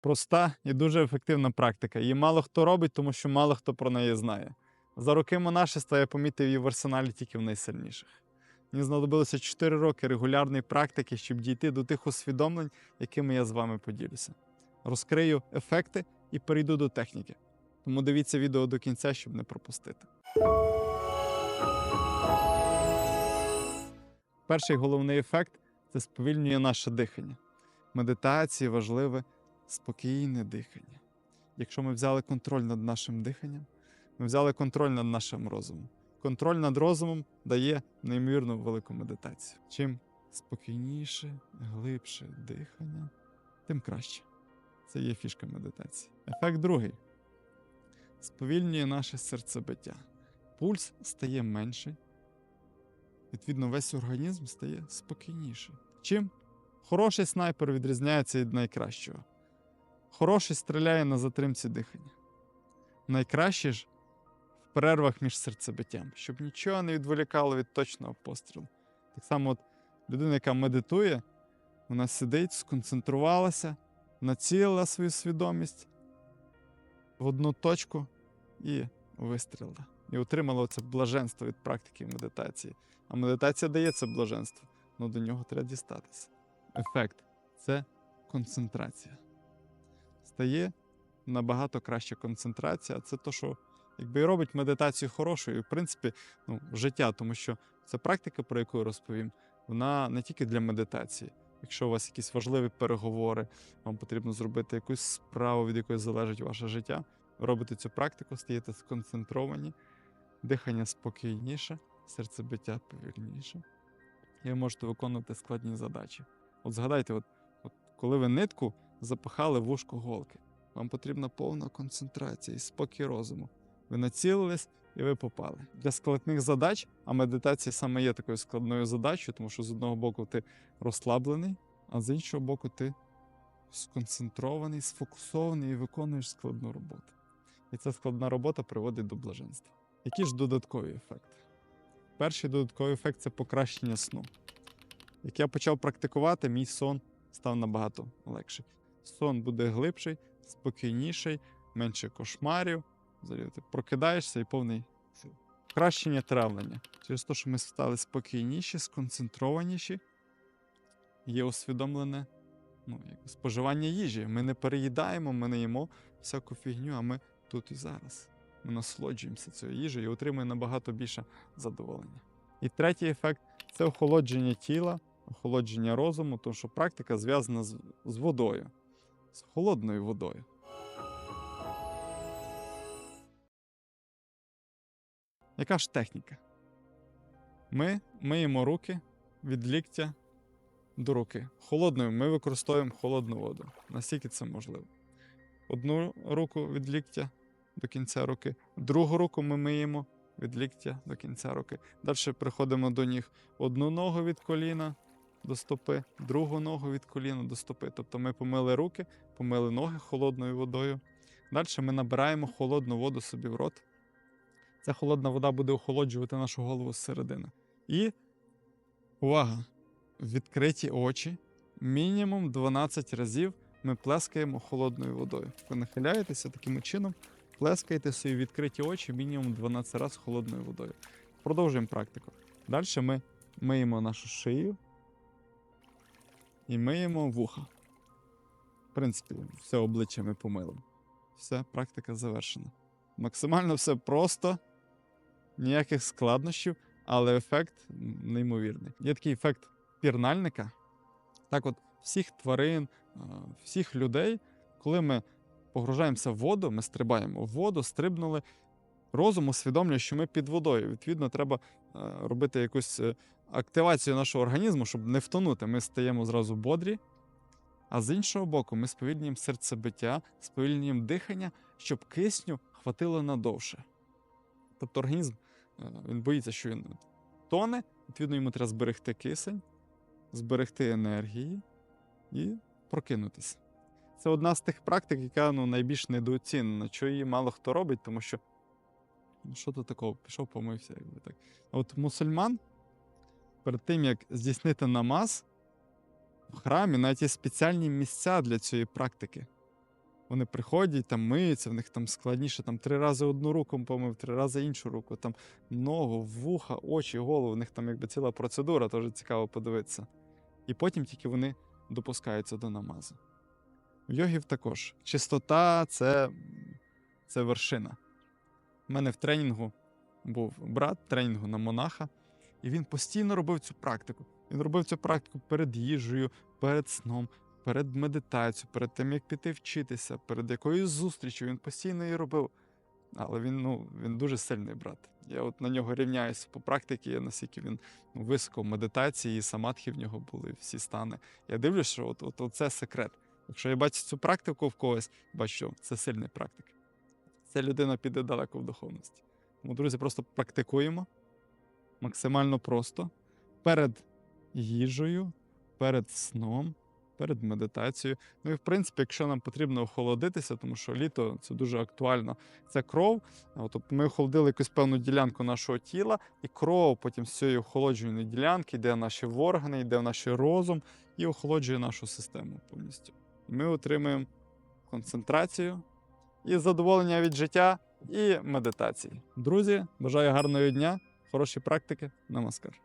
Проста і дуже ефективна практика. Її мало хто робить, тому що мало хто про неї знає. За роки монашества я помітив її в арсеналі тільки в найсильніших. Мені знадобилося 4 роки регулярної практики, щоб дійти до тих усвідомлень, якими я з вами поділюся. Розкрию ефекти і перейду до техніки. Тому дивіться відео до кінця, щоб не пропустити. Перший головний ефект це сповільнює наше дихання. Медитації важливе спокійне дихання. Якщо ми взяли контроль над нашим диханням, ми взяли контроль над нашим розумом. Контроль над розумом дає неймовірно велику медитацію. Чим спокійніше, глибше дихання, тим краще. Це є фішка медитації. Ефект другий сповільнює наше серцебиття. Пульс стає менший. Відповідно, весь організм стає спокійніший. Чим хороший снайпер відрізняється від найкращого? Хороший стріляє на затримці дихання. Найкраще ж в перервах між серцебиттям, щоб нічого не відволікало від точного пострілу. Так само, от людина, яка медитує, вона сидить, сконцентрувалася, націлила свою свідомість в одну точку і вистрілила. І отримала це блаженство від практики медитації. А медитація дає це блаженство, але до нього треба дістатися. Ефект це концентрація. Стає набагато краща концентрація. Це то, що якби і робить медитацію хорошою, в принципі, ну, життя, тому що ця практика, про яку я розповім, вона не тільки для медитації. Якщо у вас якісь важливі переговори, вам потрібно зробити якусь справу, від якої залежить ваше життя. Робите цю практику, стаєте сконцентровані, дихання спокійніше, серцебиття повільніше, і ви можете виконувати складні задачі. От згадайте, от, от коли ви нитку запихали в вушко голки, вам потрібна повна концентрація і спокій розуму. Ви націлились і ви попали. Для складних задач, а медитація саме є такою складною задачею, тому що з одного боку ти розслаблений, а з іншого боку, ти сконцентрований, сфокусований і виконуєш складну роботу. І ця складна робота приводить до блаженства. Які ж додаткові ефекти? Перший додатковий ефект це покращення сну. Як я почав практикувати, мій сон став набагато легший. Сон буде глибший, спокійніший, менше кошмарів. Взагалі ти прокидаєшся і повний сил. Покращення травлення. Через те, що ми стали спокійніші, сконцентрованіші, є усвідомлене ну, якби споживання їжі. Ми не переїдаємо, ми не їмо всяку фігню, а ми тут і зараз. Ми насолоджуємося цією їжею і отримуємо набагато більше задоволення. І третій ефект це охолодження тіла, охолодження розуму, тому що практика зв'язана з водою, з холодною водою. Яка ж техніка? Ми миємо руки від ліктя до руки. Холодною ми використовуємо холодну воду, наскільки це можливо. Одну руку від ліктя до кінця руки, другу руку ми миємо від ліктя до кінця руки. Далі приходимо до ніг одну ногу від коліна до стопи, другу ногу від коліна до стопи. Тобто ми помили руки, помили ноги холодною водою. Далі ми набираємо холодну воду собі в рот. Ця холодна вода буде охолоджувати нашу голову зсередини. І увага! Відкриті очі. Мінімум 12 разів ми плескаємо холодною водою. Ви нахиляєтеся таким чином, плескаєте свої відкриті очі мінімум 12 разів холодною водою. Продовжуємо практику. Далі ми миємо нашу шию і миємо вуха. В принципі, все обличчя ми помили. Все, практика завершена. Максимально все просто, ніяких складнощів, але ефект неймовірний. Є такий ефект пірнальника. Так, от всіх тварин, всіх людей, коли ми погружаємося в воду, ми стрибаємо в воду, стрибнули. Розум усвідомлює, що ми під водою. Відповідно, треба робити якусь е, активацію нашого організму, щоб не втонути. Ми стаємо зразу бодрі. А з іншого боку, ми сповільнюємо серцебиття, сповільнюємо дихання, щоб кисню хватило надовше. Тобто організм е, він боїться, що він тоне, відповідно, йому треба зберегти кисень, зберегти енергії і прокинутися. Це одна з тих практик, яка ну, найбільш недооцінена, що її мало хто робить, тому що ну, що тут такого? Пішов, помився, якби так. А от мусульман перед тим, як здійснити намаз, в храмі навіть є спеціальні місця для цієї практики. Вони приходять, там миються, в них там складніше там три рази одну руку помив, три рази іншу руку, там ногу, вуха, очі, голову. У них там якби ціла процедура, теж цікаво подивитися. І потім тільки вони допускаються до намазу. В йогів також. Чистота це, це вершина. У мене в тренінгу був брат тренінгу на монаха, і він постійно робив цю практику. Він робив цю практику перед їжею, перед сном, перед медитацією, перед тим, як піти вчитися, перед якоюсь зустрічю. Він постійно її робив. Але він, ну, він дуже сильний брат. Я от на нього рівняюся по практиці, наскільки він ну, високо в медитації, і самадхи в нього були, всі стани. Я дивлюсь, що от, от, от це секрет. Якщо я бачу цю практику в когось, бачу, це сильний практик. Ця людина піде далеко в духовності. Тому, друзі, просто практикуємо максимально просто перед їжею, перед сном, перед медитацією. Ну і в принципі, якщо нам потрібно охолодитися, тому що літо це дуже актуально. Це кров. От ми охолодили якусь певну ділянку нашого тіла, і кров потім з цієї охолодженої ділянки йде в наші органи, йде в наш розум і охолоджує нашу систему повністю. Ми отримуємо концентрацію і задоволення від життя, і медитації. Друзі, бажаю гарного дня, хорошої практики. Намаскар.